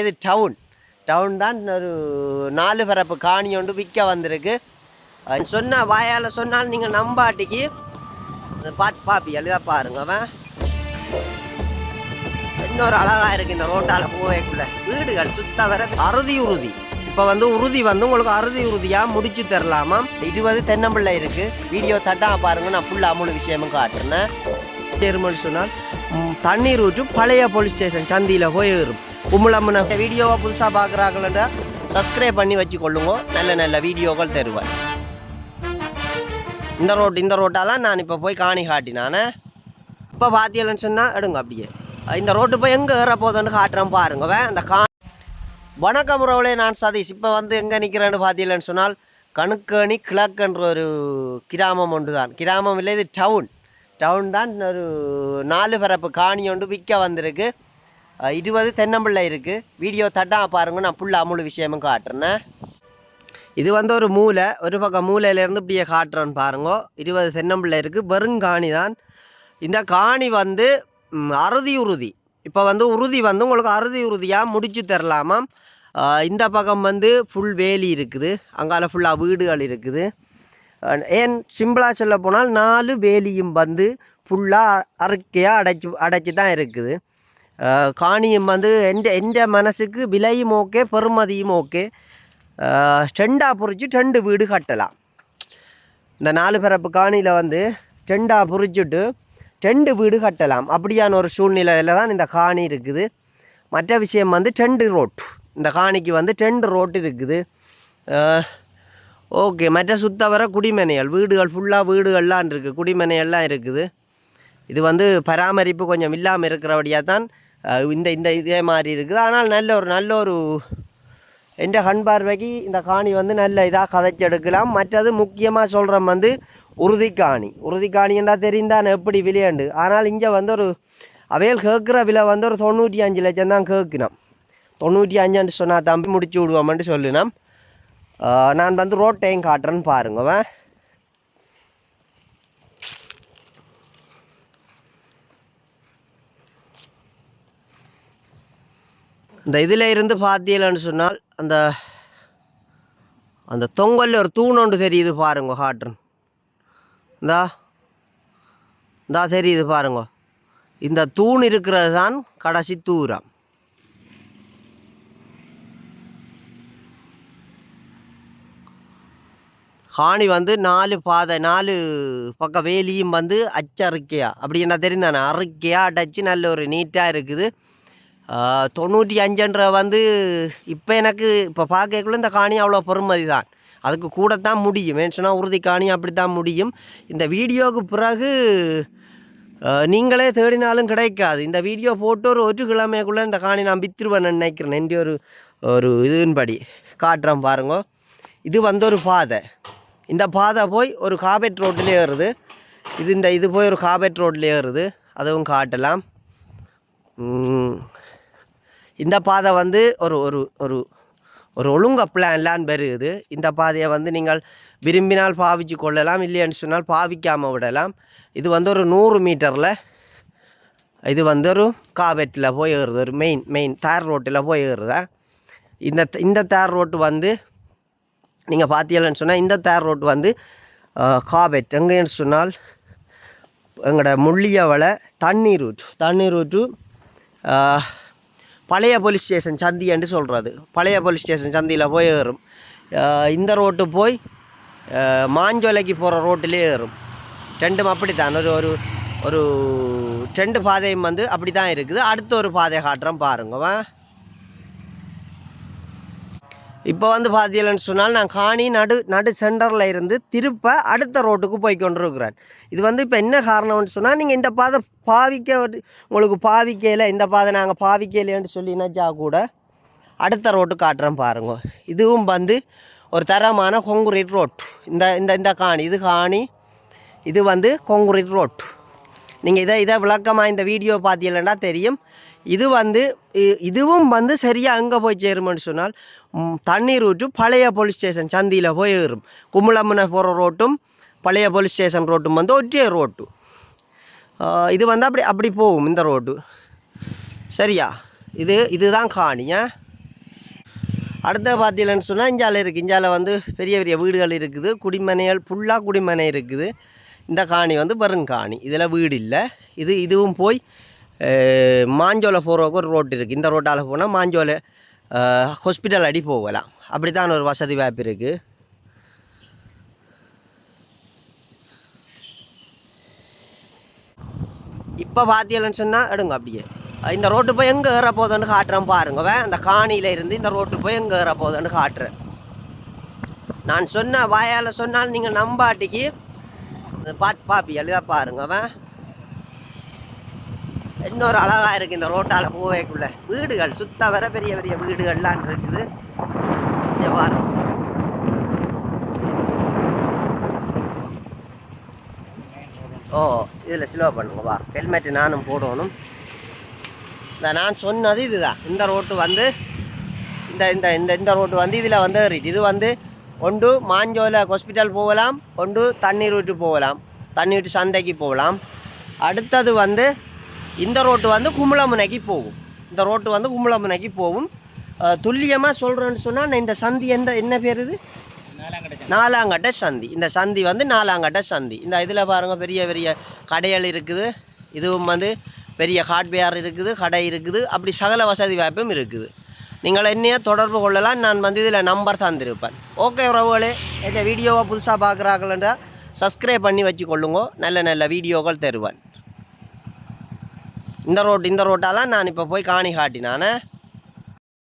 இது down. Down தான் ஒரு நாலு பரப்பு காணி ஒன்று விற்க வந்திருக்கு. சொன்னால் சொன்ன வாயால் சொன்னால் நீங்கள் நம்பாட்டிக்கு. அதை பார்த்து பாப்பி எழுதா பாருங்க அவன். இன்னொரு அழகா இருக்கு இந்த ரோட்டால் போவேக்குள்ள. வீடுகள் சுத்த வர அறுதி உறுதி. இப்போ வந்து உறுதி வந்து உங்களுக்கு அறுதி உறுதியாக முடிச்சு தரலாமா? இருபது தென்னம்பிள்ளை இருக்கு. வீடியோ தட்டாக பாருங்க நான் ஃபுல்லாக முழு விஷயமும் காட்டுறேன். ஏறுமன்னு சொன்னால் தண்ணீர் ஊற்று பழைய போலீஸ் ஸ்டேஷன் சந்தியில் போய் ஏறும். கும்பலம்மன வீடியோவை புதுசாக பார்க்குறாங்களா சப்ஸ்கிரைப் பண்ணி வச்சுக்கொள்ளுங்க. நல்ல நல்ல வீடியோக்கள் தருவேன் இந்த ரோட் இந்த ரோட்டாலாம் நான் இப்போ போய் காணி காட்டினானே. இப்போ பார்த்தீங்கன்னு சொன்னால் எடுங்க அப்படியே. இந்த ரோட்டு போய் எங்கே ஏற போகுதுன்னு காட்டுறேன் பாருங்க அந்த கா வணக்கம் உறவுலே நான் சதீஷ். இப்போ வந்து எங்கே நிற்கிறேன்னு பார்த்தீங்கன்னு சொன்னால் கணுக்கணி கிழக்குன்ற ஒரு கிராமம் ஒன்று தான் கிராமம் இல்லை இது டவுன் டவுன் தான் ஒரு நாலு பரப்பு காணி ஒன்று விற்க வந்திருக்கு. இருபது தென்னம்பிள்ளை இருக்குது வீடியோ தட்டாக பாருங்க நான் ஃபுல்லாக அமுழு விஷயமும் காட்டுறேன். இது வந்து ஒரு மூலை ஒரு பக்கம் மூலையிலேருந்து இப்படியே காட்டுறோன்னு பாருங்க. இருபது தென்னம்பிள்ளை இருக்குது வெறுங்காணி தான். இந்த காணி வந்து அறுதி உறுதி. இப்போ வந்து உறுதி வந்து உங்களுக்கு அறுதி உறுதியாக முடிச்சு தரலாமாம் இந்த பக்கம் வந்து ஃபுல் வேலி இருக்குது. அங்கால ஃபுல்லாக வீடுகள் இருக்குது. ஏன் சிம்பிளாக சொல்ல போனால் நாலு வேலியும் வந்து ஃபுல்லாக அறுக்கையாக அடைச்சி அடைச்சி தான் இருக்குது. காணியும் வந்து எந்த எந்த மனசுக்கு விலையும் ஓகே பெருமதியும் ஓகே. டெண்டாக பொறிச்சு ரெண்டு வீடு கட்டலாம். இந்த நாலு பிறப்பு காணியில் வந்து டெண்டாக பொறிச்சிட்டு ரெண்டு வீடு கட்டலாம். அப்படியான ஒரு சூழ்நிலையில் தான் இந்த காணி இருக்குது. மற்ற விஷயம் வந்து டெண்டு ரோட். இந்த காணிக்கு வந்து டெண்டு ரோட் இருக்குது. ஓகே. மற்ற சுத்த வர குடிமனைகள் வீடுகள் ஃபுல்லாக வீடுகள்லாம் இருக்குது குடிமனைகள்லாம் இருக்குது. இது வந்து பராமரிப்பு கொஞ்சம் இல்லாமல் இருக்கிறபடியாக தான் இந்த இந்த இதே மாதிரி இருக்குது. ஆனால் நல்ல ஒரு நல்ல ஒரு என்ற கண் பார்வைக்கு இந்த காணி வந்து நல்ல இதாக கதைச்செடுக்கலாம். மற்றது முக்கியமாக சொல்கிறோம் வந்து உறுதி காணி. உறுதி காணின்றா தெரிந்தான் எப்படி விளையாண்டு. ஆனால் இங்கே வந்து ஒரு அவையல் கேட்குற விலை வந்து ஒரு தொண்ணூற்றி அஞ்சு லட்சம் தான் கேட்கணும் தொண்ணூற்றி அஞ்சுன்னு சொன்னால் தம்பி முடிச்சு விடுவோம்னு சொல்லினோம். நான் வந்து ரோட்டையும் காட்டுறேன்னு பாருங்க. இந்த இதில் இருந்து பார்த்தீங்கன்னு சொன்னால் அந்த அந்த தொங்கல்ல ஒரு தூண் ஒன்று தெரியுது பாருங்க ஹாட்ரன் இந்தா இந்தா தெரியுது பாருங்க. இந்த தூண் இருக்கிறது தான் கடைசி தூரம். காணி வந்து நாலு பாதை நாலு பக்கம் வேலியும் வந்து அச்சறுக்கையா. அப்படி என்ன தெரிந்தானே அறுக்கையாக அடைச்சி நல்ல ஒரு நீட்டாக இருக்குது. தொண்ணூற்றி அஞ்சுன்ற வந்து இப்போ எனக்கு இப்போ பார்க்கக்குள்ள இந்த காணி அவ்வளோ பெருமதி தான் அதுக்கு கூட தான் முடியும். ஏன்னு சொன்னால் உறுதி காணி அப்படி தான் முடியும். இந்த வீடியோவுக்கு பிறகு நீங்களே தேடினாலும் கிடைக்காது. இந்த வீடியோ போட்டு ஒரு ஒரு கிழமைக்குள்ளே இந்த காணி நான் வித்துருவேன்னு நினைக்கிறேன். என்ற ஒரு ஒரு இதுன்படி. காட்டுறேன் பாருங்க. இது வந்து ஒரு பாதை. இந்த பாதை போய் ஒரு காபெட் ரோட்டில் ஏறுது. இது இந்த இது போய் ஒரு காபேட் ரோட்டில் ஏறுது. அதுவும் காட்டலாம். இந்த பாதை வந்து ஒரு ஒரு ஒரு ஒரு ஒழுங்க பிளான்லான்னு பெருகுது. இந்த பாதையை வந்து நீங்கள் விரும்பினால் பாவிச்சு கொள்ளலாம் இல்லைன்னு சொன்னால் பாவிக்காமல் விடலாம். இது வந்து ஒரு நூறு மீட்டரில் இது வந்து ஒரு காபெட்டில் போய் ஏறுது ஒரு மெயின் மெயின் தார் ரோட்டில் போய் ஏறுதா? இந்த இந்த தார் ரோட்டு வந்து நீங்கள் பார்த்தீங்கன்னு சொன்னால் இந்த தார் ரோட்டு வந்து காபெட் எங்கேன்னு சொன்னால் எங்களோட முள்ளியவளை தண்ணீர் ஊற்று தண்ணீர் ஊற்று பழைய போலீஸ் ஸ்டேஷன் சந்தி என்று சொல்கிறது பழைய போலீஸ் ஸ்டேஷன் சந்தியில் போய் ஏறும். இந்த ரோட்டு போய் மாஞ்சோலைக்கு போகிற ரோட்டிலே ஏறும். ரெண்டும் அப்படி தான் ஒரு ஒரு ஒரு ரெண்டு பாதையும் வந்து அப்படி தான் இருக்குது. அடுத்த ஒரு பாதை காட்டுறோம் பாருங்க. இப்போ வந்து பார்த்தீங்கன்னு சொன்னால் நான் காணி நடு நடு சென்டரில் இருந்து திருப்ப அடுத்த ரோட்டுக்கு போய் கொண்டிருக்கிறேன் இது வந்து இப்போ என்ன காரணம்னு சொன்னால் நீங்கள் இந்த பாதை பாவிக்க உங்களுக்கு பாவிக்கையில் இந்த பாதை நாங்கள் பாவிக்கையிலேன்னு சொல்லி நினச்சா கூட அடுத்த ரோட்டு காட்டுறேன் பாருங்க. இதுவும் வந்து ஒரு தரமான கொங்குரீட் ரோட் இந்த இந்த இந்த காணி இது காணி இது வந்து கொங்குரீட் ரோட் நீங்கள் இதை இதை விளக்கமாக இந்த வீடியோ பார்த்தீங்கன்னா தெரியும். இது வந்து இதுவும் வந்து சரியாக அங்கே போய் சேருமென்னு சொன்னால் தண்ணீர் ஊற்று பழைய போலீஸ் ஸ்டேஷன் சந்தியில் போய் ஏறும். கும்பலம்மனை போகிற ரோட்டும் பழைய போலீஸ் ஸ்டேஷன் ரோட்டும் வந்து ஒற்றை ரோட்டு. இது வந்து அப்படி அப்படி போகும் இந்த ரோட்டு. சரியா? இது இதுதான் காணிங்க அடுத்த பார்த்தீங்கன்னு சொன்னால் இஞ்சால இருக்குது இஞ்சால வந்து பெரிய பெரிய வீடுகள் இருக்குது. குடிமனைகள் ஃபுல்லாக குடிமனை இருக்குது. இந்த காணி வந்து பெருங்காணி இதில் வீடு இல்லை. இது இதுவும் போய் மாஞ்சோலை போகிறவங்க ஒரு ரோட்டு இருக்குது இந்த ரோட்டால் போனால் மாஞ்சோலை ஹாஸ்பிட்டல் அடி போகலாம். அப்படி தான் ஒரு வசதி வாய்ப்பு இருக்குது இப்போ பார்த்தீங்கன்னு சொன்னால் எடுங்க அப்படியே. இந்த ரோட்டு போய் எங்கே ஏற போகுதுன்னு காட்டுறேன் பாருங்க. அந்த காணியில இருந்து இந்த ரோட்டு போய் எங்கே ஏற போகுதுன்னு காட்டுறேன். நான் சொன்ன வாயால் சொன்னால் நீங்கள் நம்பாட்டிக்கு பார்த்து பாப்பி எழுதா பாருங்க அவன். இன்னொரு அழகாக இருக்குது இந்த ரோட்டால் போவேக்குள்ள. வீடுகள் சுத்த வர பெரிய பெரிய வீடுகள்லாம் இருக்குது. வாரம் ஓ இதில் ஸ்லோ பண்ணுங்க வா. ஹெல்மெட்டு நானும் போடணும். இந்த நான் சொன்னது இதுதான். இந்த ரோட்டு வந்து இந்த இந்த இந்த இந்த ரோட்டு வந்து இதில் வந்து ஏறிட்டு இது வந்து ஒன்று மாஞ்சோலை ஹாஸ்பிட்டல் போகலாம் ஒன்று தண்ணீர் விட்டு போகலாம் தண்ணி விட்டு சந்தைக்கு போகலாம். அடுத்தது வந்து இந்த ரோட்டு வந்து கும்பலமுனைக்கு போகும். இந்த ரோட்டு வந்து கும்பலமுனைக்கு போகும். துல்லியமாக சொல்கிறேன்னு சொன்னால் இந்த சந்தி எந்த என்ன பேர் இது? நாலாங்கட்ட சந்தி. இந்த சந்தி வந்து நாலாங்கட்ட சந்தி. இந்த இதில் பாருங்கள் பெரிய பெரிய கடைகள் இருக்குது. இதுவும் வந்து பெரிய ஹார்ட்வேர் இருக்குது கடை இருக்குது. அப்படி சகல வசதி வாய்ப்பும் இருக்குது. நீங்கள் என்னையே தொடர்பு கொள்ளலாம் நான் வந்து இதில் நம்பர் தந்திருப்பேன். ஓகே உறவுகளே இந்த வீடியோவை புதுசாக பார்க்குறாங்களா சப்ஸ்கிரைப் பண்ணி வச்சு கொள்ளுங்கோ நல்ல நல்ல வீடியோக்கள் தருவேன். இந்த ரோட் இந்த ரோட்டாலாம் நான் இப்போ போய் காணி காட்டினானே.